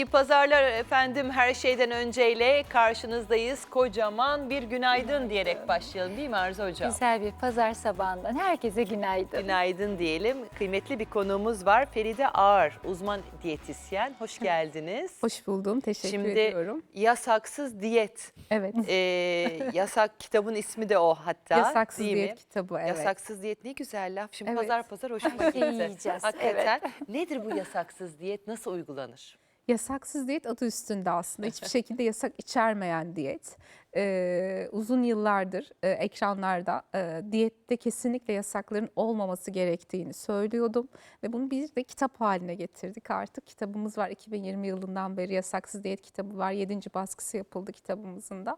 İyi pazarlar efendim. Her şeyden önceyle karşınızdayız. Kocaman bir günaydın diyerek başlayalım değil mi Arzu Hocam? Güzel bir pazar sabahından herkese günaydın. Günaydın diyelim. Kıymetli bir konuğumuz var. Feride Ağar, uzman diyetisyen. Hoş geldiniz. Hoş buldum. Teşekkür Şimdi ediyorum. yasaksız diyet. Evet. Ee, yasak kitabın ismi de o hatta. Yasaksız değil diyet mi? kitabı. Evet. Yasaksız diyet ne güzel laf. Şimdi Evet. pazar pazar hoşuma gitti. yiyeceğiz, Hakikaten. Nedir bu yasaksız diyet? Nasıl uygulanır? Yasaksız diyet adı üstünde aslında. Hiçbir şekilde yasak içermeyen diyet. Ee, uzun yıllardır e, ekranlarda e, diyette kesinlikle yasakların olmaması gerektiğini söylüyordum. Ve bunu bir de kitap haline getirdik artık. Kitabımız var 2020 yılından beri yasaksız diyet kitabı var. 7. baskısı yapıldı kitabımızın da.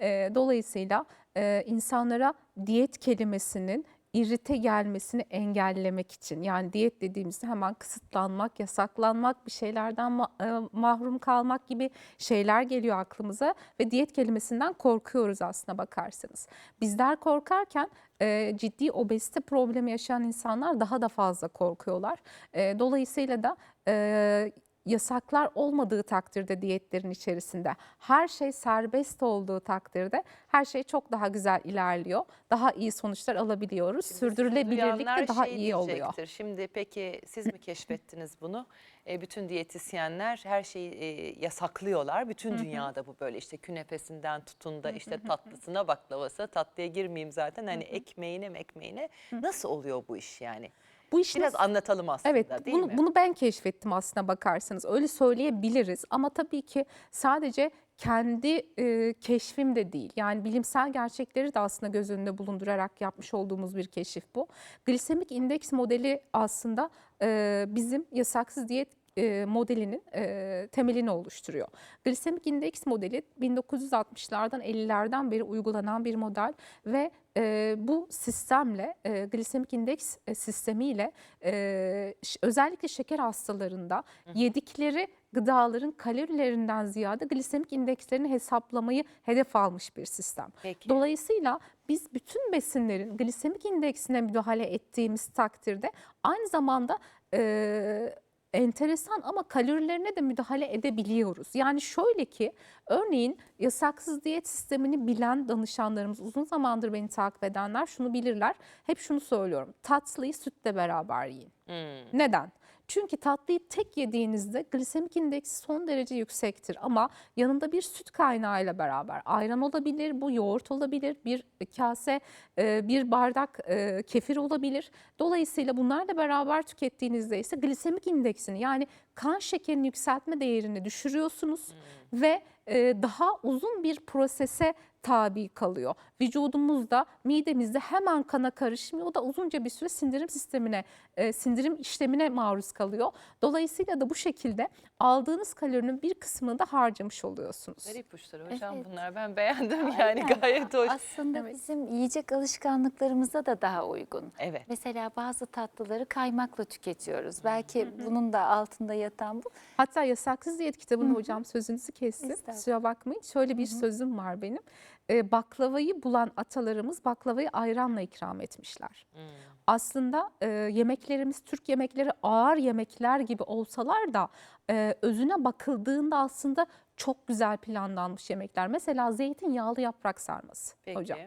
Ee, dolayısıyla e, insanlara diyet kelimesinin irrite gelmesini engellemek için yani diyet dediğimizde hemen kısıtlanmak, yasaklanmak, bir şeylerden ma- e, mahrum kalmak gibi şeyler geliyor aklımıza ve diyet kelimesinden korkuyoruz aslına bakarsanız. Bizler korkarken e, ciddi obezite problemi yaşayan insanlar daha da fazla korkuyorlar. E, dolayısıyla da e, yasaklar olmadığı takdirde diyetlerin içerisinde her şey serbest olduğu takdirde her şey çok daha güzel ilerliyor. Daha iyi sonuçlar alabiliyoruz. Sürdürülebilirlik de daha şey iyi oluyor. Şimdi peki siz mi keşfettiniz bunu? E, bütün diyetisyenler her şeyi e, yasaklıyorlar. Bütün dünyada bu böyle işte künefesinden tutun da işte tatlısına baklavası. Tatlıya girmeyeyim zaten hani ekmeğine ekmeğine. Nasıl oluyor bu iş yani? Bu iş Biraz nasıl- anlatalım aslında Evet, değil bunu, mi? bunu ben keşfettim aslına bakarsanız. Öyle söyleyebiliriz ama tabii ki sadece kendi e, keşfim de değil. Yani bilimsel gerçekleri de aslında göz önünde bulundurarak yapmış olduğumuz bir keşif bu. Glisemik indeks modeli aslında e, bizim yasaksız diyet e, modelinin e, temelini oluşturuyor. Glisemik indeks modeli 1960'lardan 50'lerden beri uygulanan bir model ve e, bu sistemle e, glisemik indeks sistemiyle e, özellikle şeker hastalarında yedikleri gıdaların kalorilerinden ziyade glisemik indekslerini hesaplamayı hedef almış bir sistem. Peki. Dolayısıyla biz bütün besinlerin glisemik indeksine müdahale ettiğimiz takdirde aynı zamanda e, enteresan ama kalorilerine de müdahale edebiliyoruz. Yani şöyle ki örneğin yasaksız diyet sistemini bilen danışanlarımız uzun zamandır beni takip edenler şunu bilirler. Hep şunu söylüyorum. Tatlıyı sütle beraber yiyin. Hmm. Neden? Çünkü tatlıyı tek yediğinizde glisemik indeksi son derece yüksektir ama yanında bir süt kaynağıyla beraber ayran olabilir, bu yoğurt olabilir, bir kase, e, bir bardak e, kefir olabilir. Dolayısıyla bunlarla beraber tükettiğinizde ise glisemik indeksini yani kan şekerini yükseltme değerini düşürüyorsunuz ve e, daha uzun bir prosese tabi kalıyor. Vücudumuzda, midemizde hemen kana karışmıyor. O da uzunca bir süre sindirim sistemine, e, sindirim işlemine maruz kalıyor. Dolayısıyla da bu şekilde aldığınız kalorinin bir kısmını da harcamış oluyorsunuz. Ver ipuçları hocam Evet. bunlar ben beğendim yani Aynen. gayet hoş. Aslında Evet. bizim yiyecek alışkanlıklarımıza da daha uygun. Evet. Mesela bazı tatlıları kaymakla tüketiyoruz. Belki bunun da altında yatan bu. Hatta yasaksız diyet kitabını hocam sözünüzü kestim. Kusura bakmayın. Şöyle bir sözüm var benim. Ee, baklavayı bulan atalarımız baklavayı ayranla ikram etmişler. Hmm. Aslında e, yemeklerimiz Türk yemekleri ağır yemekler gibi olsalar da e, özüne bakıldığında aslında çok güzel planlanmış yemekler. Mesela zeytinyağlı yaprak sarması Peki. hocam.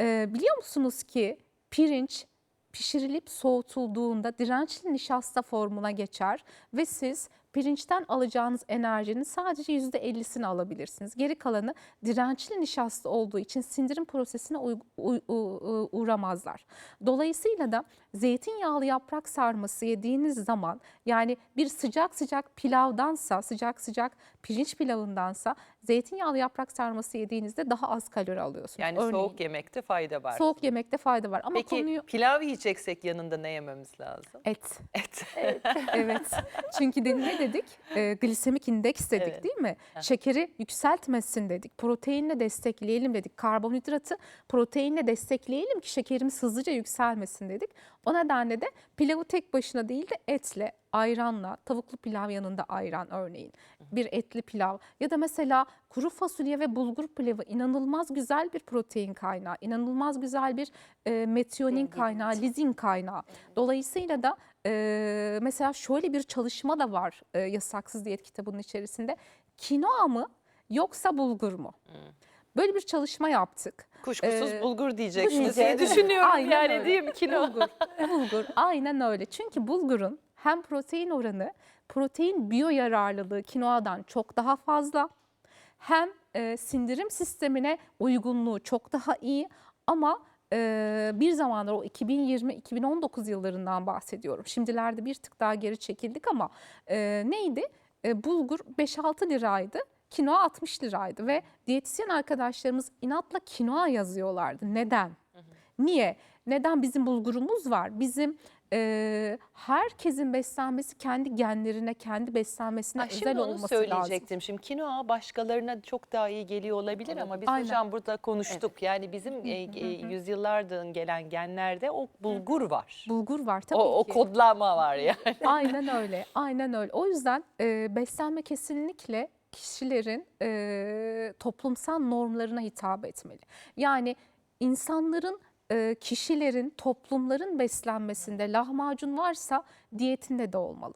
Ee, biliyor musunuz ki pirinç pişirilip soğutulduğunda dirençli nişasta formuna geçer ve siz pirinçten alacağınız enerjinin sadece %50'sini alabilirsiniz. Geri kalanı dirençli nişasta olduğu için sindirim prosesine uğramazlar. Dolayısıyla da zeytinyağlı yaprak sarması yediğiniz zaman yani bir sıcak sıcak pilavdansa, sıcak sıcak pirinç pilavındansa zeytinyağlı yaprak sarması yediğinizde daha az kalori alıyorsunuz. Yani Örneğin, soğuk yemekte fayda var. Soğuk yemekte fayda var ama Peki konuyu pilav yiyeceksek yanında ne yememiz lazım? et. Et. evet. Çünkü de, ne dedik? Ee, glisemik indeks dedik Evet. değil mi? Şekeri yükseltmesin dedik. Proteinle destekleyelim dedik. Karbonhidratı proteinle destekleyelim ki şekerimiz hızlıca yükselmesin dedik. O nedenle de pilavı tek başına değil de etle ayranla tavuklu pilav yanında ayran örneğin bir etli pilav ya da mesela kuru fasulye ve bulgur pilavı inanılmaz güzel bir protein kaynağı, inanılmaz güzel bir e, metionin kaynağı, lizin kaynağı. Dolayısıyla da e, mesela şöyle bir çalışma da var e, yasaksız diyet kitabının içerisinde. Kinoa mı yoksa bulgur mu? Böyle bir çalışma yaptık. Kuşkusuz Ee, bulgur diyeceksiniz diye düşünüyorum Aynen yani öyle. değil mi kilo? Bulgur, bulgur aynen öyle. Çünkü bulgurun hem protein oranı, protein biyo yararlılığı kinoadan çok daha fazla. Hem e, sindirim sistemine uygunluğu çok daha iyi ama e, bir zamanlar o 2020-2019 yıllarından bahsediyorum. Şimdilerde bir tık daha geri çekildik ama e, neydi? E, bulgur 5-6 liraydı. Kinoa 60 liraydı ve diyetisyen arkadaşlarımız inatla kinoa yazıyorlardı. Neden? Niye? Neden bizim bulgurumuz var? Bizim e, herkesin beslenmesi kendi genlerine, kendi beslenmesine Ha, şimdi özel onu olması lazım. söyleyecektim. Şimdi kinoa başkalarına çok daha iyi geliyor olabilir ama biz Aynen. hocam burada konuştuk. Yani bizim e, e, yüzyıllardan gelen genlerde o bulgur var. Bulgur var tabii O, o ki. kodlama var yani. Aynen öyle, aynen öyle. O yüzden e, beslenme kesinlikle kişilerin e, toplumsal normlarına hitap etmeli. Yani insanların, e, kişilerin, toplumların beslenmesinde lahmacun varsa diyetinde de olmalı.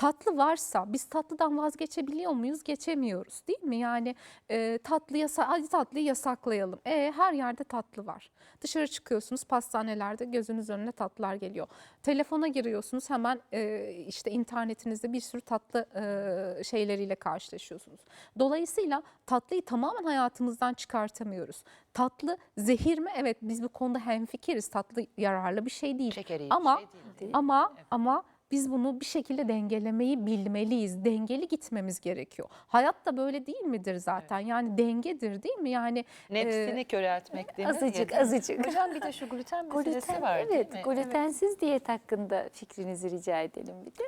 Tatlı varsa biz tatlıdan vazgeçebiliyor muyuz? Geçemiyoruz değil mi? Yani e, tatlı yasa hadi tatlıyı yasaklayalım. E, her yerde tatlı var. Dışarı çıkıyorsunuz pastanelerde gözünüz önüne tatlılar geliyor. Telefona giriyorsunuz hemen e, işte internetinizde bir sürü tatlı e, şeyleriyle karşılaşıyorsunuz. Dolayısıyla tatlıyı tamamen hayatımızdan çıkartamıyoruz. Tatlı zehir mi? Evet biz bu konuda hemfikiriz. Tatlı yararlı bir şey değil. Şeker iyi bir ama şey değil, değil ama ama biz bunu bir şekilde dengelemeyi bilmeliyiz. Dengeli gitmemiz gerekiyor. Hayat da böyle değil midir zaten? Yani dengedir değil mi? Yani Nefsini e, köreltmek değil mi? Azıcık, azıcık. Hocam bir de şu gluten meselesi Gluten, var evet, değil mi? glutensiz diyet hakkında fikrinizi rica edelim bir de.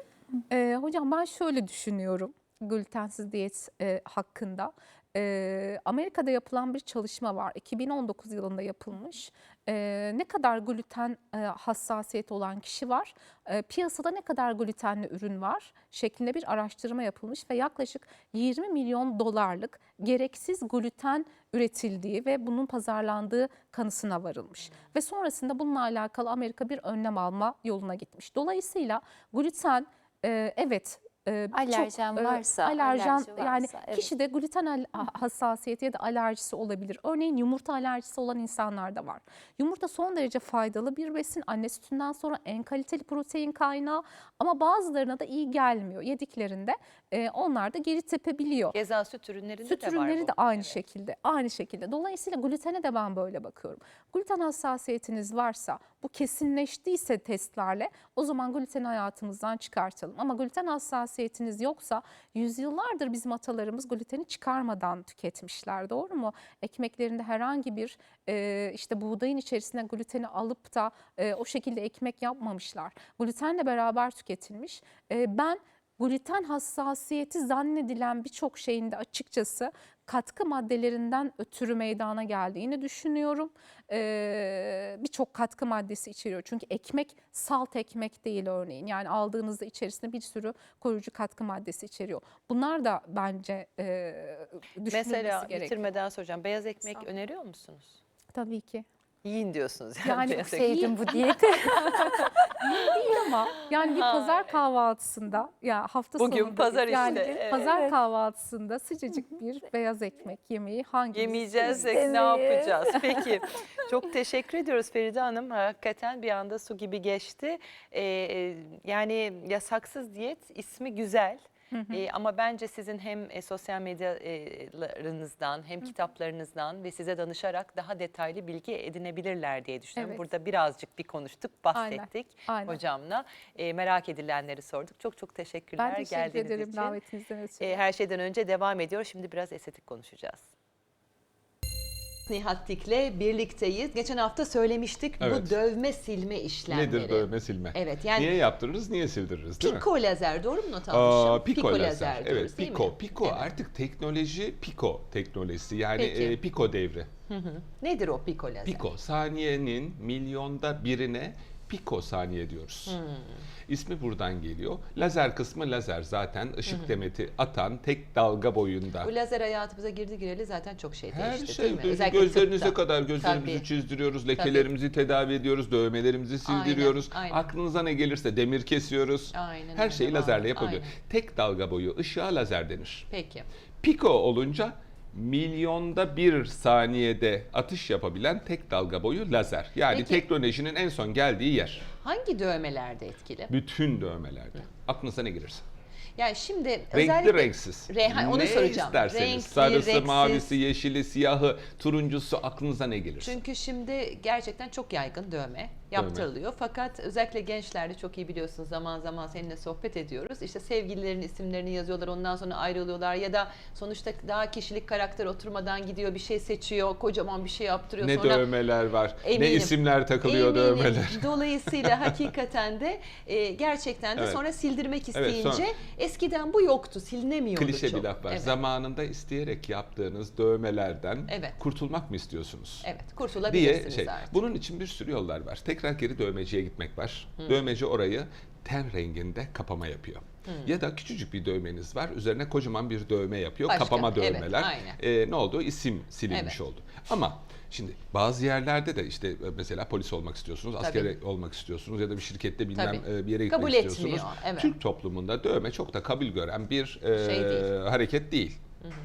Ee, hocam ben şöyle düşünüyorum glutensiz diyet e, hakkında. Ee, Amerika'da yapılan bir çalışma var. 2019 yılında yapılmış. Ee, ne kadar gluten e, hassasiyeti olan kişi var? Ee, piyasada ne kadar glutenli ürün var? Şeklinde bir araştırma yapılmış ve yaklaşık 20 milyon dolarlık gereksiz gluten üretildiği ve bunun pazarlandığı kanısına varılmış. Ve sonrasında bununla alakalı Amerika bir önlem alma yoluna gitmiş. Dolayısıyla gluten e, evet e, Alerjen e, varsa, alerjen alerji yani varsa, evet. kişide gluten al- hassasiyeti ya da alerjisi olabilir. Örneğin yumurta alerjisi olan insanlar da var. Yumurta son derece faydalı bir besin. Anne sütünden sonra en kaliteli protein kaynağı ama bazılarına da iyi gelmiyor. Yediklerinde e, onlar da geri tepebiliyor. Keza süt ürünlerinde Süt de var ürünleri bu. de aynı Evet. şekilde, aynı şekilde. Dolayısıyla glutene de ben böyle bakıyorum. Gluten hassasiyetiniz varsa, bu kesinleştiyse testlerle o zaman gluteni hayatımızdan çıkartalım. Ama gluten hassasiyetiniz yoksa yüzyıllardır bizim atalarımız gluteni çıkarmadan tüketmişler. Doğru mu? Ekmeklerinde herhangi bir e, işte buğdayın içerisine gluteni alıp da e, o şekilde ekmek yapmamışlar. Glutenle beraber tüketilmiş. E, ben gluten hassasiyeti zannedilen birçok şeyin de açıkçası katkı maddelerinden ötürü meydana geldiğini düşünüyorum. Ee, birçok katkı maddesi içeriyor. Çünkü ekmek salt ekmek değil örneğin. Yani aldığınızda içerisinde bir sürü koruyucu katkı maddesi içeriyor. Bunlar da bence e, düşünülmesi Mesela gerekiyor. bitirmeden soracağım. Beyaz ekmek Sağ öneriyor musunuz? Tabii ki. Yiyin diyorsunuz yani, Yani ekmek. Sevdim bu diyeti. Değil ama yani bir pazar kahvaltısında ya hafta Bugün sonunda pazar yani işte, evet. pazar kahvaltısında sıcacık bir beyaz ekmek yemeği hangi Yemeyeceğiz ne yapacağız? Peki. Çok teşekkür ediyoruz Feride Hanım. Hakikaten bir anda su gibi geçti. Ee, yani yasaksız diyet ismi güzel. Ee, ama bence sizin hem e, sosyal medyalarınızdan hem kitaplarınızdan ve size danışarak daha detaylı bilgi edinebilirler diye düşünüyorum. Evet. Burada birazcık bir konuştuk, bahsettik aynen. hocamla. Ee, merak edilenleri sorduk. Çok çok teşekkürler Ben teşekkür geldiğiniz ederim için. davetinizden ötürü. E, her şeyden önce devam ediyor. Şimdi biraz estetik konuşacağız. Nihat Dik'le birlikteyiz. Geçen hafta söylemiştik bu Evet. dövme silme işlemleri. Nedir dövme silme? Evet yani Niye yaptırırız, niye sildiririz değil mi? Piko lazer doğru mu not almışım? Aa, Pico, lazer. diyoruz, Evet, değil mi? Pico. Pico Evet. artık teknoloji Pico teknolojisi. Yani Peki. e, Pico devri. Nedir o Pico lazer? Pico saniyenin milyonda birine pikosaniye diyoruz. Hmm. İsmi buradan geliyor. Lazer kısmı lazer zaten ışık demeti atan tek dalga boyunda. Bu lazer hayatımıza girdi gireli zaten çok şey Her değişti şey değil mi? Özellikle gözlerinize tıpta. kadar gözlerimizi Tabii. çizdiriyoruz, lekelerimizi tedavi ediyoruz, dövmelerimizi sildiriyoruz. aynen. Aklınıza ne gelirse demir kesiyoruz. Aynen Her şeyi lazerle aynen, yapabiliyor. aynen. Tek dalga boyu ışığa lazer denir. Peki. Piko olunca milyonda bir saniyede atış yapabilen tek dalga boyu lazer. Yani Peki. teknolojinin en son geldiği yer. Hangi dövmelerde etkili? Bütün dövmelerde. Aklınıza ne gelirse. Yani şimdi Renkli renksiz. Re- onu ne soracağım. isterseniz. Renkli, Sarısı, renksiz. mavisi, yeşili, siyahı, turuncusu aklınıza ne gelirse. Çünkü şimdi gerçekten çok yaygın dövme yaptırılıyor. Fakat özellikle gençlerde çok iyi biliyorsunuz zaman zaman seninle sohbet ediyoruz. İşte sevgililerin isimlerini yazıyorlar ondan sonra ayrılıyorlar ya da sonuçta daha kişilik karakter oturmadan gidiyor bir şey seçiyor kocaman bir şey yaptırıyor ne sonra dövmeler var, ne Eminim. isimler takılıyor Eminim. dövmeler. Dolayısıyla hakikaten de e, gerçekten de Evet. sonra sildirmek Evet, isteyince sonra- eskiden bu yoktu, silinemiyordu Klişe çok. bir laf var. Evet. Zamanında isteyerek yaptığınız dövmelerden Evet. kurtulmak mı istiyorsunuz? Evet, diye kurtulabilirsiniz şey. artık. Bunun için bir sürü yollar var. Tekrar geri dövmeciye gitmek var. Dövmeci orayı ten renginde kapama yapıyor. Ya da küçücük bir dövmeniz var. Üzerine kocaman bir dövme yapıyor. Başka, Kapama evet, dövmeler. aynen. Ee, ne oldu? İsim silinmiş Evet. oldu. Ama Şimdi bazı yerlerde de işte mesela polis olmak istiyorsunuz, Tabii. askere olmak istiyorsunuz ya da bir şirkette bilmem Tabii. e, bir yere gitmek Kabul istiyorsunuz. etmiyor, evet. Türk toplumunda dövme çok da kabul gören bir e, Şey değil. hareket değil.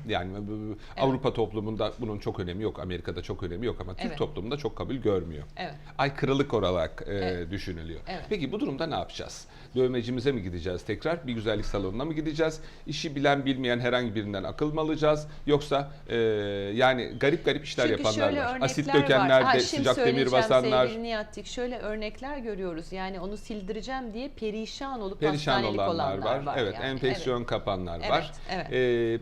Yani bu- bu- Avrupa toplumunda bunun çok önemi yok, Amerika'da çok önemi yok ama Türk Evet. toplumunda çok kabul görmüyor. Evet. Aykırılık olarak e, Evet. düşünülüyor. Evet. Peki bu durumda ne yapacağız? Dövmecimize mi gideceğiz tekrar? Bir güzellik salonuna mı gideceğiz? İşi bilen bilmeyen herhangi birinden akıl mı alacağız? Yoksa e, yani garip garip işler Çünkü yapanlar şöyle var. Asit var. dökenler, Ha, de, sıcak demir basanlar. Nihattik, şöyle örnekler görüyoruz. Yani onu sildireceğim diye perişan olup Perişan hastanelik olanlar, olanlar var. Evet, yani. enfeksiyon kapanlar var. Evet, evet.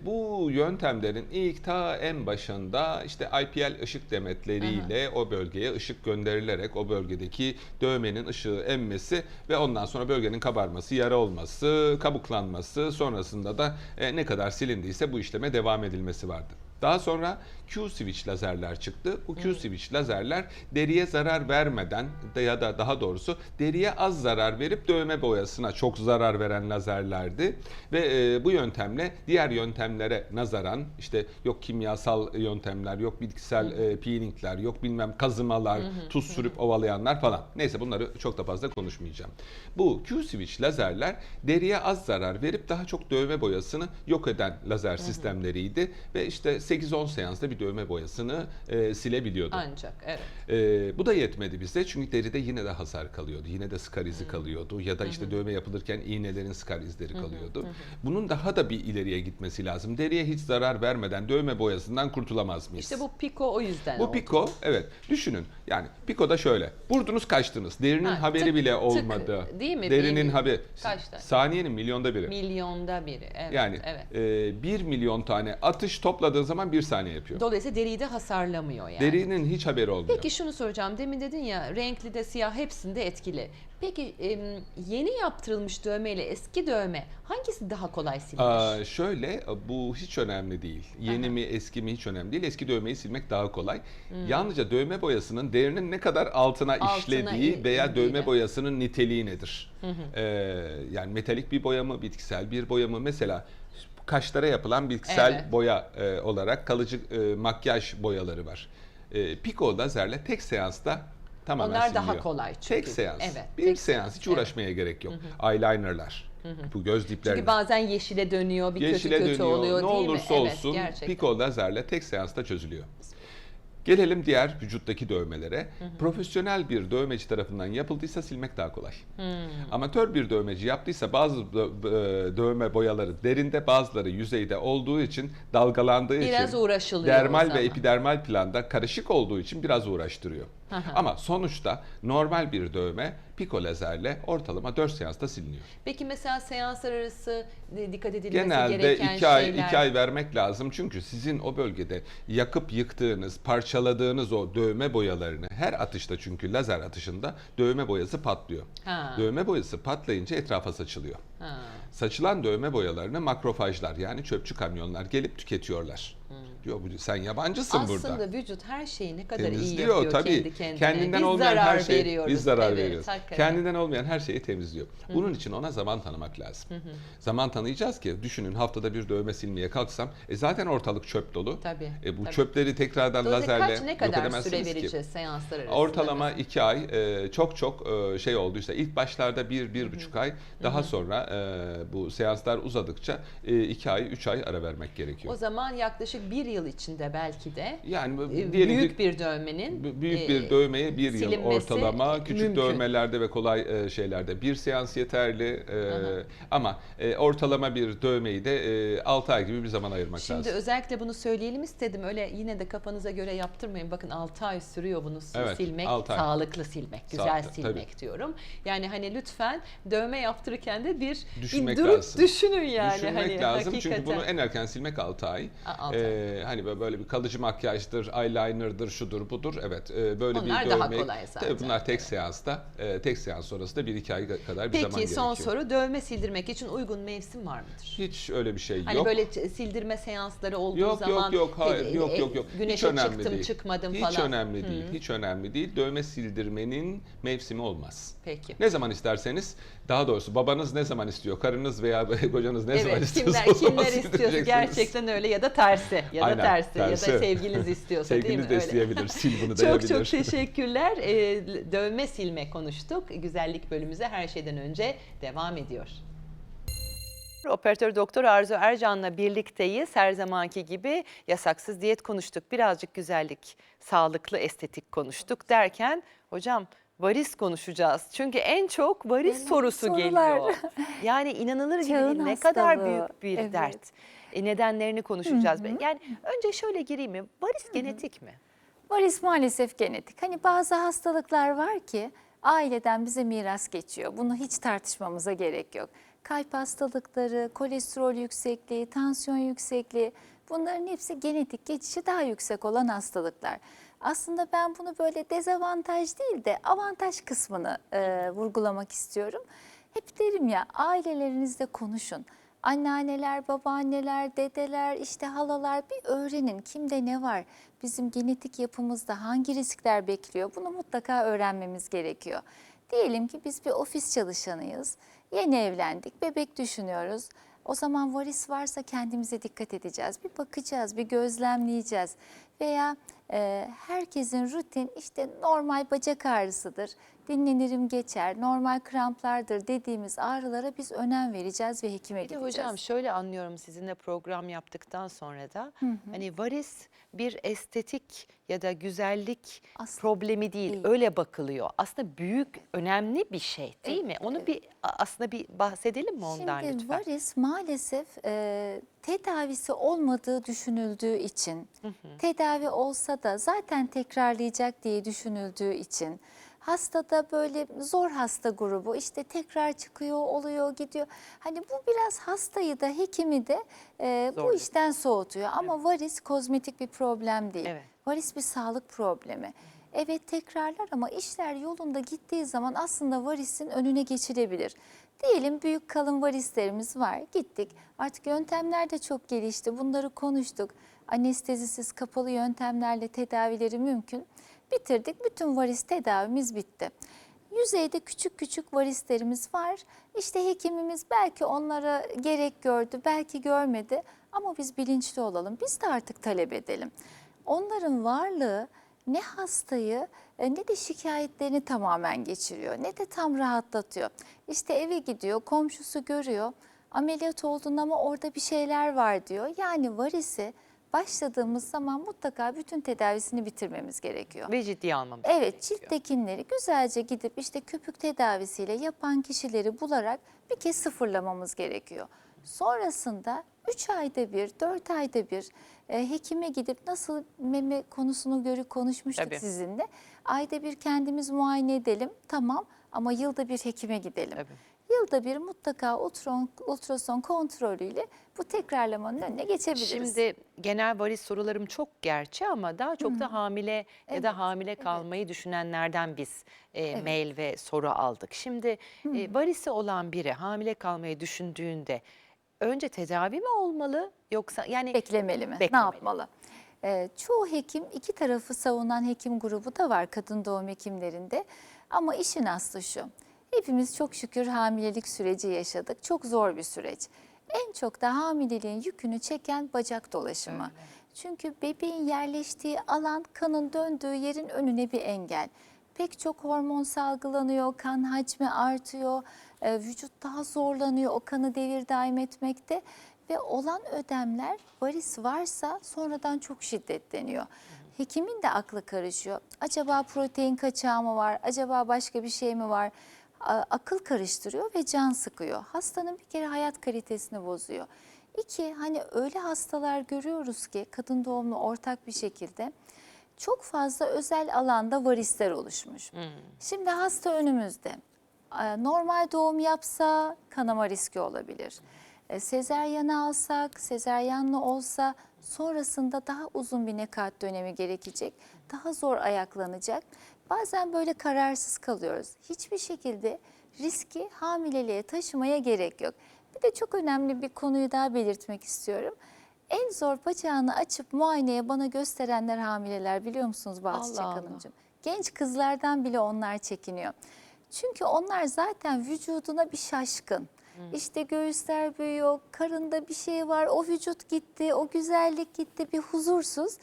Ee, bu yöntemlerin ilk ta en başında işte IPL ışık demetleriyle o bölgeye ışık gönderilerek o bölgedeki dövmenin ışığı emmesi ve ondan sonra bölgenin kabarması, yara olması, kabuklanması, sonrasında da e, ne kadar silindiyse bu işleme devam edilmesi vardı. Daha sonra Q-switch lazerler çıktı. Bu Q-switch lazerler deriye zarar vermeden de ya da daha doğrusu deriye az zarar verip dövme boyasına çok zarar veren lazerlerdi. Ve e, bu yöntemle diğer yöntemlere nazaran işte yok kimyasal yöntemler, yok bitkisel e, peelingler, yok bilmem kazımalar, tuz sürüp ovalayanlar falan. Neyse bunları çok da fazla konuşmayacağım. Bu Q-switch lazerler deriye az zarar verip daha çok dövme boyasını yok eden lazer sistemleriydi ve işte 8-10 seansta bir dövme boyasını e, silebiliyordu. Ancak evet. Ee, bu da yetmedi bize çünkü deride yine de hasar kalıyordu. Yine de skar izi kalıyordu ya da işte dövme yapılırken iğnelerin skar izleri kalıyordu. Bunun daha da bir ileriye gitmesi lazım. Deriye hiç zarar vermeden dövme boyasından kurtulamaz mıyız? İşte bu piko o yüzden Bu oldu. piko evet düşünün yani pikoda şöyle vurdunuz kaçtınız derinin Ha, haberi tık, bile tık, olmadı. değil mi? Derinin Bir- haberi kaçta? saniyenin milyonda biri. Milyonda biri. Evet, yani evet. e, bir milyon tane atış topladığın zaman bir saniye yapıyor. Dolayısıyla deriyi de hasarlamıyor yani. Derinin hiç haberi olmuyor. Peki şunu soracağım. Demin dedin ya renkli de siyah hepsinde etkili. Peki yeni yaptırılmış dövme ile eski dövme hangisi daha kolay silinir? Aa, şöyle bu hiç önemli değil. Yeni mi eski mi hiç önemli değil. Eski dövmeyi silmek daha kolay. Yalnızca dövme boyasının derinin ne kadar altına, Hmm. Altına işlediği veya indiği dövme boyasının niteliği nedir? Ee, yani metalik bir boya mı, bitkisel bir boya mı? Mesela kaşlara yapılan bitkisel Evet. boya e, olarak kalıcı e, makyaj boyaları var. E, Pico lazerle tek seansta tamamen Onlar daha siliniyor. kolay çünkü. Tek seans. Evet, bir tek seans. seans, Hiç evet. uğraşmaya gerek yok. Eyelinerlar. Bu göz diplerine. Çünkü bazen yeşile dönüyor, bir Yeşile kötü kötü dönüyor. oluyor ne değil mi? olursa Evet, olsun gerçekten. piko lazerle tek seansta çözülüyor. Gelelim diğer vücuttaki dövmelere. Profesyonel bir dövmeci tarafından yapıldıysa silmek daha kolay. Amatör bir dövmeci yaptıysa bazı e, dövme boyaları derinde bazıları yüzeyde olduğu için dalgalandığı Biraz için uğraşılıyor dermal ve epidermal planda karışık olduğu için biraz uğraştırıyor. Ama sonuçta normal bir dövme piko lazerle ortalama 4 seansta siliniyor. Peki mesela seanslar arası e, dikkat edilmesi Genelde gereken iki şeyler. iki ay vermek lazım çünkü sizin o bölgede yakıp yıktığınız, parçaladığınız o dövme boyalarını her atışta çünkü lazer atışında dövme boyası patlıyor. Ha. Dövme boyası patlayınca etrafa saçılıyor. Ha. Saçılan dövme boyalarını makrofajlar yani çöpçü kamyonlar gelip tüketiyorlar. Diyor bu sen yabancısın Aslında burada. vücut her şeyi ne kadar iyi Temizliyor yapıyor tabii. kendi kendine. Kendinden biz olmayan zarar her şeyi veriyoruz. biz zarar Evet, veriyoruz. hakikaten. Kendinden olmayan her şeyi temizliyor. Bunun için ona zaman tanımak lazım. Zaman tanıyacağız ki düşünün haftada bir dövme silmeye kalksam e zaten ortalık çöp dolu. Tabii, E bu tabii. çöpleri tekrardan Dolayısıyla lazerle kaç ne kadar süre edemezsiniz ki. vereceğiz seanslar arasında? Ortalama iki ay e, çok çok e, şey olduysa ilk başlarda bir, bir buçuk ay daha sonra e, bu seanslar uzadıkça e, iki ay, üç ay ara vermek gerekiyor. O zaman yaklaşık bir yıl içinde belki de yani e, büyük ki bir dövmenin büyük e, bir dövmeye bir yıl ortalama, küçük mümkün. dövmelerde ve kolay e, şeylerde bir seans yeterli e, ama ortalama bir dövmeyi de 6 ay gibi bir zaman ayırmak Şimdi lazım. özellikle bunu söyleyelim istedim. Öyle yine de kafanıza göre yaptırmayın. Bakın 6 ay sürüyor bunu Evet, silmek. ay. Sağlıklı silmek, güzel Sağlıklı, silmek diyorum. Yani hani lütfen dövme yaptırırken de bir, Düşünmek durup lazım. düşünün yani. Düşünmek hani, lazım hakikaten. çünkü bunu en erken silmek 6 ay. A- altı Ee, hani böyle- böyle bir kalıcı makyajdır, eyeliner'dır, şudur budur. Evet e, böyle Onlar bir daha dövmeyi- kolay zaten. Tabii bunlar tek seansta, e, tek seans sonrası da 1-2 ay kadar bir zaman Peki gerekiyor. son soru dövme sildirmek için uygun mevsim var mıdır? Hiç öyle bir şey Hani yok. böyle ç- sildirme seansları olduğu Yok zaman yok yok hayır e, yok e, yok yok. Güneşe hiç çıktım değil. çıkmadım hiç falan. önemli değil. Hiç önemli değil. Dövme sildirmenin mevsimi olmaz. Peki. Ne zaman isterseniz, daha doğrusu babanız ne zaman istiyor, karınız veya kocanız ne zaman Evet istiyorsa kimler zaman kimler istiyorsa gerçekten öyle ya da tersi ya da Aynen, tersi, ya tersi. da sevgiliniz istiyorsa değil mi? Sevgiliniz de isteyebilir, sil bunu Çok diyebilir. çok teşekkürler. Ee, dövme silme konuştuk. Güzellik bölümümüze her şeyden önce devam ediyor. Operatör Doktor Arzu Ercan'la birlikteyiz. Her zamanki gibi yasaksız diyet konuştuk. Birazcık güzellik, sağlıklı estetik konuştuk derken hocam varis konuşacağız. Çünkü en çok varis Evet, sorusu sorular. geliyor. Yani inanılır gibi değil. Ne kadar büyük bir Evet. dert. E, nedenlerini konuşacağız. Yani önce şöyle gireyim mi? Varis genetik mi? Varis maalesef genetik. Hani bazı hastalıklar var ki aileden bize miras geçiyor. Bunu hiç tartışmamıza gerek yok. Kalp hastalıkları, kolesterol yüksekliği, tansiyon yüksekliği bunların hepsi genetik geçişi daha yüksek olan hastalıklar. Aslında ben bunu böyle dezavantaj değil de avantaj kısmını e, vurgulamak istiyorum. Hep derim ya ailelerinizde konuşun. Anneanneler, babaanneler, dedeler, işte halalar bir öğrenin kimde ne var, bizim genetik yapımızda hangi riskler bekliyor bunu mutlaka öğrenmemiz gerekiyor. Diyelim ki biz bir ofis çalışanıyız, yeni evlendik, bebek düşünüyoruz. O zaman varis varsa kendimize dikkat edeceğiz. Bir bakacağız, bir gözlemleyeceğiz. Veya e, herkesin rutin işte normal bacak ağrısıdır, dinlenirim geçer, normal kramplardır dediğimiz ağrılara biz önem vereceğiz ve hekime Bir de gideceğiz. hocam şöyle anlıyorum sizinle program yaptıktan sonra da hani varis bir estetik ya da güzellik Aslında problemi değil, değil. öyle bakılıyor. Aslında büyük önemli bir şey değil mi? Onu bir a- aslında bir bahsedelim mi ondan Şimdi lütfen? varis maalesef e, tedavisi olmadığı düşünüldüğü için, tedavi olsa da zaten tekrarlayacak diye düşünüldüğü için, hastada böyle zor hasta grubu işte tekrar çıkıyor, oluyor, gidiyor. Hani bu biraz hastayı da hekimi de e, bu işten soğutuyor. Ama varis kozmetik bir problem değil. Evet. Varis bir sağlık problemi. Evet tekrarlar ama işler yolunda gittiği zaman aslında varisin önüne geçilebilir. Diyelim büyük kalın varislerimiz var. Gittik. Artık yöntemler de çok gelişti. Bunları konuştuk. Anestezisiz kapalı yöntemlerle tedavileri mümkün. Bitirdik. Bütün varis tedavimiz bitti. Yüzeyde küçük küçük varislerimiz var. İşte hekimimiz belki onlara gerek gördü, belki görmedi ama biz bilinçli olalım. Biz de artık talep edelim. Onların varlığı ne hastayı e, ne de şikayetlerini tamamen geçiriyor ne de tam rahatlatıyor. İşte eve gidiyor, komşusu görüyor, ameliyat oldun ama orada bir şeyler var diyor. Yani varisi başladığımız zaman mutlaka bütün tedavisini bitirmemiz gerekiyor. Ve ciddiye almamız Evet gerekiyor. cilttekinleri güzelce gidip işte köpük tedavisiyle yapan kişileri bularak bir kez sıfırlamamız gerekiyor. Sonrasında 3 ayda bir, 4 ayda bir e, hekime gidip nasıl meme konusunu görü konuşmuştuk Tabii. sizinle. Ayda bir kendimiz muayene edelim tamam ama yılda bir hekime gidelim. Tabii. Yılda bir mutlaka ultron, ultrason kontrolüyle bu tekrarlamanın önüne geçebiliriz. Şimdi genel varis sorularım çok gerçi ama daha çok da hamile ya Evet, da hamile kalmayı düşünenlerden biz e, Evet. mail ve soru aldık. Şimdi e, varisi olan biri hamile kalmayı düşündüğünde önce tedavi mi olmalı yoksa yani Beklemeli mi? Ne Beklemeli. yapmalı? Ee, çoğu hekim iki tarafı savunan hekim grubu da var kadın doğum hekimlerinde. Ama işin aslı şu. Hepimiz çok şükür hamilelik süreci yaşadık. Çok zor bir süreç. En çok da hamileliğin yükünü çeken bacak dolaşımı. Çünkü bebeğin yerleştiği alan kanın döndüğü yerin önüne bir engel. Pek çok hormon salgılanıyor, kan hacmi artıyor, e, vücut daha zorlanıyor o kanı devir daim etmekte ve olan ödemler varis varsa sonradan çok şiddetleniyor. Hekimin de aklı karışıyor. Acaba protein kaçağı mı var? Acaba başka bir şey mi var? Akıl karıştırıyor ve can sıkıyor. Hastanın bir kere hayat kalitesini bozuyor. İki, hani öyle hastalar görüyoruz ki kadın doğumlu ortak bir şekilde çok fazla özel alanda varisler oluşmuş. Şimdi hasta önümüzde. Ee, Normal doğum yapsa kanama riski olabilir. E, Sezeryanı alsak, sezeryanlı olsa sonrasında daha uzun bir nekat dönemi gerekecek. Daha zor ayaklanacak. Bazen böyle kararsız kalıyoruz. Hiçbir şekilde riski hamileliğe taşımaya gerek yok. Bir de çok önemli bir konuyu daha belirtmek istiyorum. En zor bacağını açıp muayeneye bana gösterenler hamileler biliyor musunuz Balçık. Hanımcığım? Genç kızlardan bile onlar çekiniyor. Çünkü onlar zaten vücuduna bir şaşkın. İşte göğüsler büyüyor, karında bir şey var, o vücut gitti, o güzellik gitti, bir huzursuz.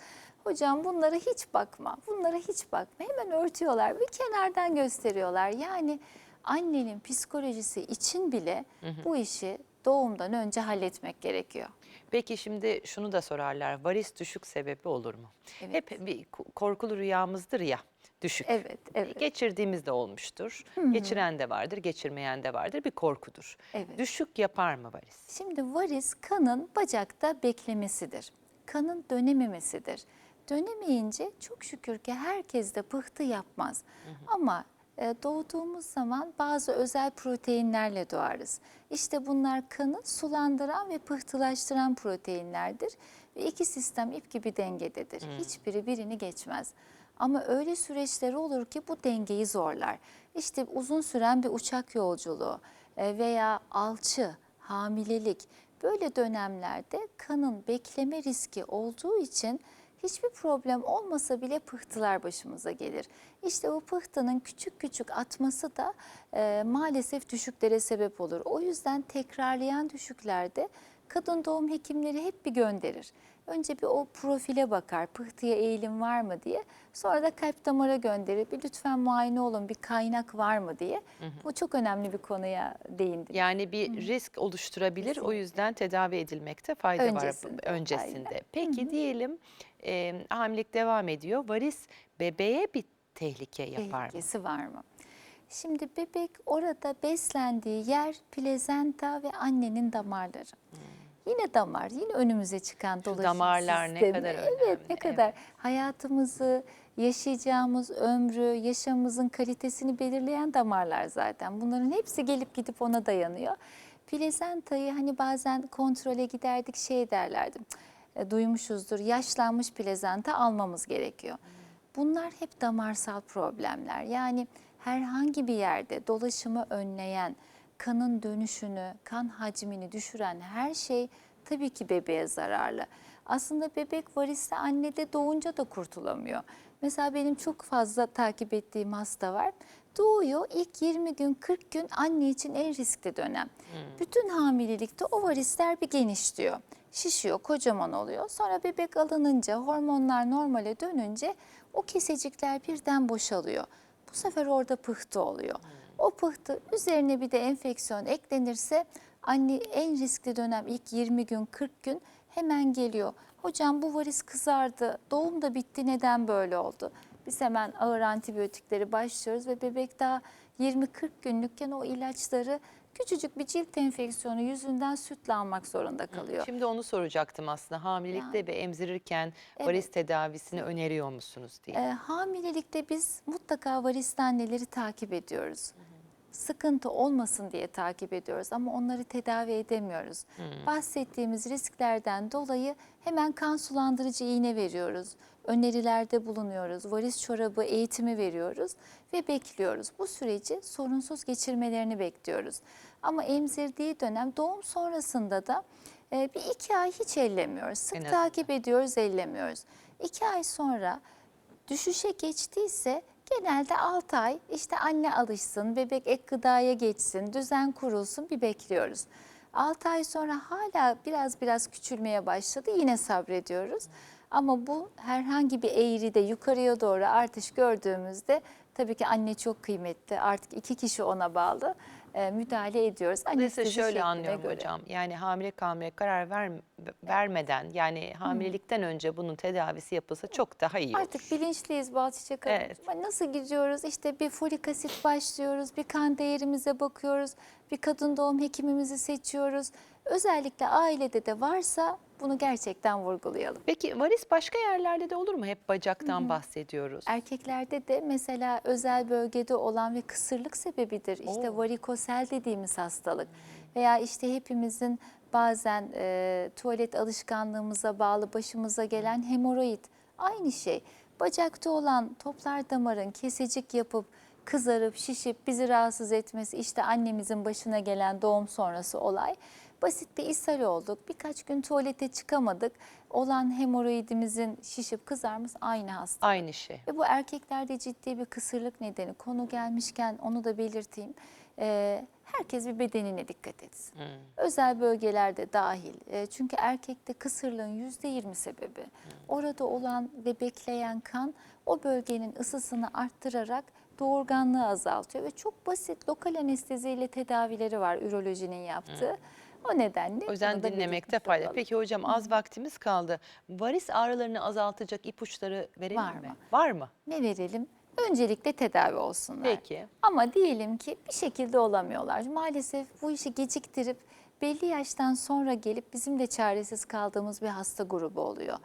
Hocam bunlara hiç bakma, bunlara hiç bakma. Hemen örtüyorlar, bir kenardan gösteriyorlar. Yani annenin psikolojisi için bile bu işi doğumdan önce halletmek gerekiyor. Peki şimdi şunu da sorarlar. Varis düşük sebebi olur mu? Evet. Hep bir ko- korkulu rüyamızdır ya. Düşük. Evet, evet. Geçirdiğimiz de olmuştur. Geçiren de vardır, geçirmeyen de vardır. Bir korkudur. Evet. Düşük yapar mı varis? Şimdi varis kanın bacakta beklemesidir. Kanın dönememesidir. Dönemeyince çok şükür ki herkes de pıhtı yapmaz. Ama e, doğduğumuz zaman bazı özel proteinlerle doğarız. İşte bunlar kanı sulandıran ve pıhtılaştıran proteinlerdir. Ve iki sistem ip gibi dengededir. Hiçbiri birini geçmez. Ama öyle süreçleri olur ki bu dengeyi zorlar. İşte uzun süren bir uçak yolculuğu e, veya alçı, hamilelik böyle dönemlerde kanın bekleme riski olduğu için hiçbir problem olmasa bile pıhtılar başımıza gelir. İşte o pıhtının küçük küçük atması da e, maalesef düşüklere sebep olur. O yüzden tekrarlayan düşüklerde kadın doğum hekimleri hep bir gönderir. Önce bir o profile bakar, pıhtıya eğilim var mı diye. Sonra da kalp damara gönderir. Bir lütfen muayene olun, bir kaynak var mı diye. Bu çok önemli bir konuya değindim. Yani bir risk oluşturabilir. O yüzden tedavi edilmekte fayda Öncesinde, var öncesinde. aynen. Peki diyelim e, hamilelik devam ediyor. Varis bebeğe bir tehlike yapar mı? tehlikesi var mı? Şimdi bebek orada beslendiği yer plezenta ve annenin damarları. Yine damar, yine önümüze çıkan dolaşım damarlar ne kadar Evet, önemli, ne kadar hayatımızı, yaşayacağımız ömrü, yaşamımızın kalitesini belirleyen damarlar zaten. Bunların hepsi gelip gidip ona dayanıyor. Plezentayı hani bazen kontrole giderdik şey derlerdi. "Cık, e, Duymuşuzdur, yaşlanmış plezenta almamız gerekiyor. Bunlar hep damarsal problemler. Yani herhangi bir yerde dolaşımı önleyen, kanın dönüşünü, kan hacmini düşüren her şey tabii ki bebeğe zararlı. Aslında bebek variste annede doğunca da kurtulamıyor. Mesela benim çok fazla takip ettiğim hasta var. Doğuyor ilk 20 gün 40 gün anne için en riskli dönem. Bütün hamilelikte o varisler bir genişliyor. Şişiyor, kocaman oluyor. Sonra bebek alınınca, hormonlar normale dönünce o kesecikler birden boşalıyor. Bu sefer orada pıhtı oluyor. O pıhtı üzerine bir de enfeksiyon eklenirse anne en riskli dönem ilk 20 gün 40 gün hemen geliyor. Hocam bu varis kızardı, doğum da bitti neden böyle oldu? Biz hemen ağır antibiyotikleri başlıyoruz ve bebek daha 20-40 günlükken o ilaçları küçücük bir cilt enfeksiyonu yüzünden sütle almak zorunda kalıyor. Şimdi onu soracaktım aslında. Hamilelikte ve emzirirken varis tedavisini öneriyor musunuz diye. Ee, hamilelikte biz mutlaka varisli anneleri takip ediyoruz. sıkıntı olmasın diye takip ediyoruz ama onları tedavi edemiyoruz. Bahsettiğimiz risklerden dolayı hemen kan sulandırıcı iğne veriyoruz. Önerilerde bulunuyoruz. Varis çorabı eğitimi veriyoruz ve bekliyoruz. Bu süreci sorunsuz geçirmelerini bekliyoruz. Ama emzirdiği dönem doğum sonrasında da e, bir iki ay hiç ellemiyoruz. Sık En takip ediyoruz, ellemiyoruz. İki ay sonra düşüşe geçtiyse genelde 6 ay işte anne alışsın, bebek ek gıdaya geçsin, düzen kurulsun bir bekliyoruz. 6 ay sonra hala biraz biraz küçülmeye başladı yine sabrediyoruz. Ama bu herhangi bir eğride yukarıya doğru artış gördüğümüzde tabii ki anne çok kıymetli artık iki kişi ona bağlı e, müdahale ediyoruz. Anestezi şöyle anlıyorum göre. hocam. Yani hamile kalmaya karar ver, vermeden yani hamilelikten önce bunun tedavisi yapılsa çok daha iyi olur. Artık bilinçliyiz Balçıçak Hanım. Evet. Nasıl gidiyoruz? İşte bir folik asit başlıyoruz, bir kan değerimize bakıyoruz, bir kadın doğum hekimimizi seçiyoruz. Özellikle ailede de varsa bunu gerçekten vurgulayalım. Peki varis başka yerlerde de olur mu? Hep bacaktan bahsediyoruz. Erkeklerde de mesela özel bölgede olan ve kısırlık sebebidir. İşte Oo. varikosel dediğimiz hastalık veya işte hepimizin bazen e, tuvalet alışkanlığımıza bağlı başımıza gelen hemoroid aynı şey. Bacakta olan toplar damarın kesecik yapıp kızarıp şişip bizi rahatsız etmesi işte annemizin başına gelen doğum sonrası olay. Basit bir ishal olduk. Birkaç gün tuvalete çıkamadık. Olan hemoroidimizin şişip kızarması aynı hastalık. Aynı şey. Ve bu erkeklerde ciddi bir kısırlık nedeni. Konu gelmişken onu da belirteyim. Ee, herkes bir bedenine dikkat etsin. Özel bölgelerde dahil. Ee, çünkü erkekte kısırlığın yüzde yirmi sebebi. Orada olan ve bekleyen kan o bölgenin ısısını arttırarak doğurganlığı azaltıyor. Ve çok basit lokal anesteziyle tedavileri var ürolojinin yaptığı. O nedenle O yüzden dinlemekte fayda. olalım. Peki hocam az vaktimiz kaldı. Varis ağrılarını azaltacak ipuçları verelim Var mi? mı? Var mı? Ne verelim? Öncelikle tedavi olsunlar. Peki. Ama diyelim ki bir şekilde olamıyorlar. Maalesef bu işi geciktirip belli yaştan sonra gelip bizim de çaresiz kaldığımız bir hasta grubu oluyor.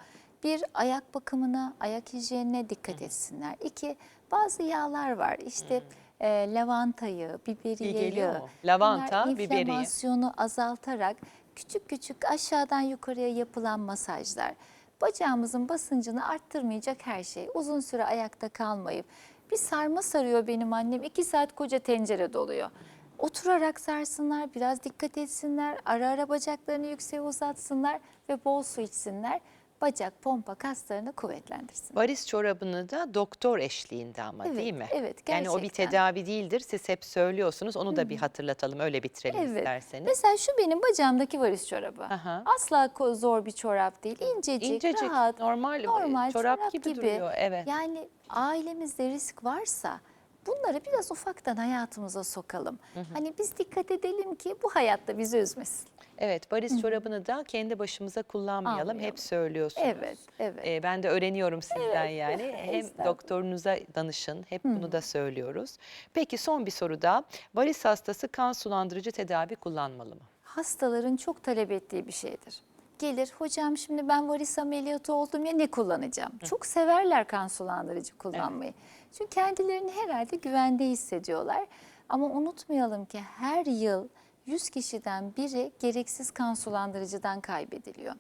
Bir, ayak bakımına, ayak hijyenine dikkat etsinler. İki, bazı yağlar var. İşte e, lavanta yağı, biberiye İyi geliyor yağı. mu? Lavanta, Bunlar biberiye. inflamasyonu azaltarak küçük küçük aşağıdan yukarıya yapılan masajlar. Bacağımızın basıncını arttırmayacak her şey. Uzun süre ayakta kalmayıp bir sarma sarıyor benim annem. iki saat koca tencere doluyor. Oturarak sarsınlar, biraz dikkat etsinler, ara ara bacaklarını yükseğe uzatsınlar ve bol su içsinler. Bacak pompa kaslarını kuvvetlendirsin. Varis çorabını da doktor eşliğinde ama Evet, değil mi? evet, Yani o bir gerçekten. tedavi değildir. Siz hep söylüyorsunuz. Onu da bir hatırlatalım. Öyle bitirelim Evet. isterseniz. Mesela şu benim bacağımdaki varis çorabı. Aha. Asla zor bir çorap değil. İncecik, İncecik, rahat. normal, normal çorap gibi duruyor, evet. Yani ailemizde risk varsa bunları biraz ufaktan hayatımıza sokalım. Hani biz dikkat edelim ki bu hayatta bizi üzmesin. Evet, varis çorabını da kendi başımıza kullanmayalım. Almayalım. Hep söylüyorsunuz. Evet, evet. Ee, ben de öğreniyorum sizden yani. Hem doktorunuza danışın, hep bunu da söylüyoruz. Peki son bir soru daha. Varis hastası kan sulandırıcı tedavi kullanmalı mı? Hastaların çok talep ettiği bir şeydir. Gelir hocam şimdi ben varis ameliyatı oldum ya ne kullanacağım? Çok severler kan sulandırıcı kullanmayı. Çünkü kendilerini herhalde güvende hissediyorlar. Ama unutmayalım ki her yıl 100 kişiden biri gereksiz kan sulandırıcıdan kaybediliyor.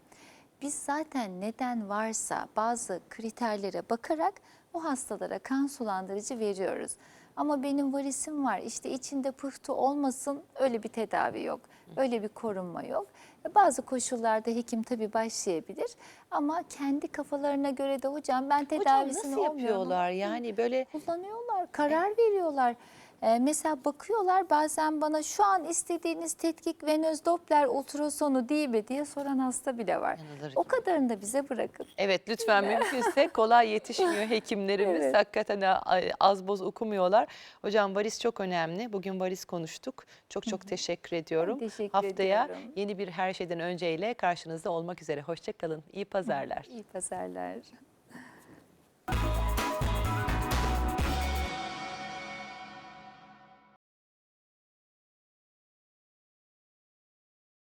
Biz zaten neden varsa bazı kriterlere bakarak o hastalara kan sulandırıcı veriyoruz. Ama benim varisim var işte içinde pıhtı olmasın öyle bir tedavi yok. Öyle bir korunma yok. E, Bazı koşullarda hekim tabii başlayabilir ama kendi kafalarına göre de hocam ben Hocam tedavisini nasıl olmuyorum. yapıyorlar? Yani böyle Kullanıyorlar, karar veriyorlar. Ee, mesela bakıyorlar bazen bana şu an istediğiniz tetkik venöz doppler ultrasonu değil mi diye soran hasta bile var. O kadarını da bize bırakın. Evet lütfen mümkünse kolay yetişmiyor hekimlerimiz. Evet. Hakikaten a- az boz okumuyorlar. Hocam varis çok önemli. Bugün varis konuştuk. Çok çok teşekkür ediyorum. teşekkür Haftaya ediyorum. yeni bir her şeyden önceyle karşınızda olmak üzere. Hoşçakalın. İyi pazarlar. İyi pazarlar.